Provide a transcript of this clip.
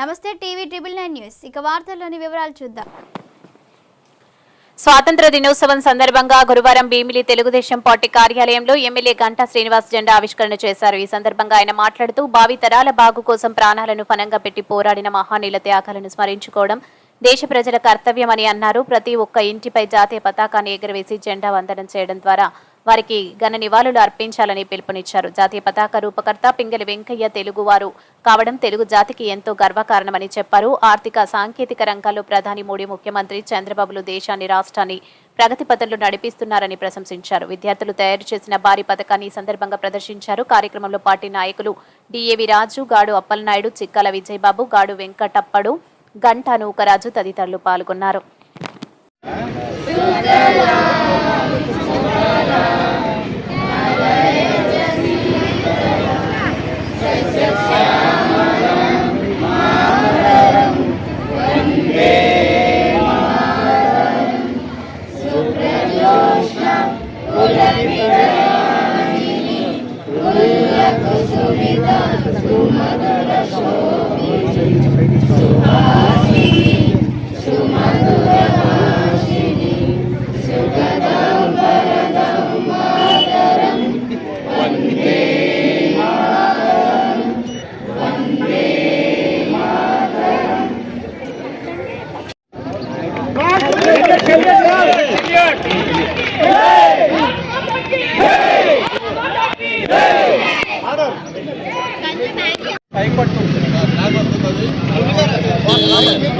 నమస్తే TV triple nine news. ఇక వార్తల్లోని వివరాలు చూద్దాం. స్వాతంత్ర దినోత్సవం సందర్భంగా గురువారం భీమిలి తెలుగుదేశం పార్టీ కార్యాలయంలో ఎమ్మెల్యే గంటా శ్రీనివాస్ జెండా ఆవిష్కరణ చేశారు. ఈ సందర్భంగా ఆయన మాట్లాడుతూ భావి తరాల బాగు కోసం ప్రాణాలను ఫనంగా పెట్టి పోరాడిన మహానీయుల త్యాగాలను స్మరించుకోవడం దేశ ప్రజల కర్తవ్యమని అన్నారు. ప్రతి ఒక్క ఇంటిపై జాతీయ పతాకాన్ని ఎగురవేసి జెండా వందనం చేయడం ద్వారా వారికి ఘన నివాళులు అర్పించాలని పిలుపునిచ్చారు. జాతీయ పతాక రూపకర్త పింగలి వెంకయ్య తెలుగువారు కావడం తెలుగు జాతికి ఎంతో గర్వకారణమని చెప్పారు. ఆర్థిక సాంకేతిక రంగాల్లో ప్రధాని మోడీ ముఖ్యమంత్రి చంద్రబాబులు దేశాన్ని రాష్ట్రాన్ని ప్రగతి పథంలో నడిపిస్తున్నారని ప్రశంసించారు. విద్యార్థులు తయారు చేసిన భారీ పథకాన్ని ఈ సందర్భంగా ప్రదర్శించారు. కార్యక్రమంలో పార్టీ నాయకులు డిఏవి రాజు గాడు అప్పలనాయుడు చిక్కల విజయబాబు గాడు వెంకటప్పడు గంటా నూకరాజు తదితరులు పాల్గొన్నారు. Thank you.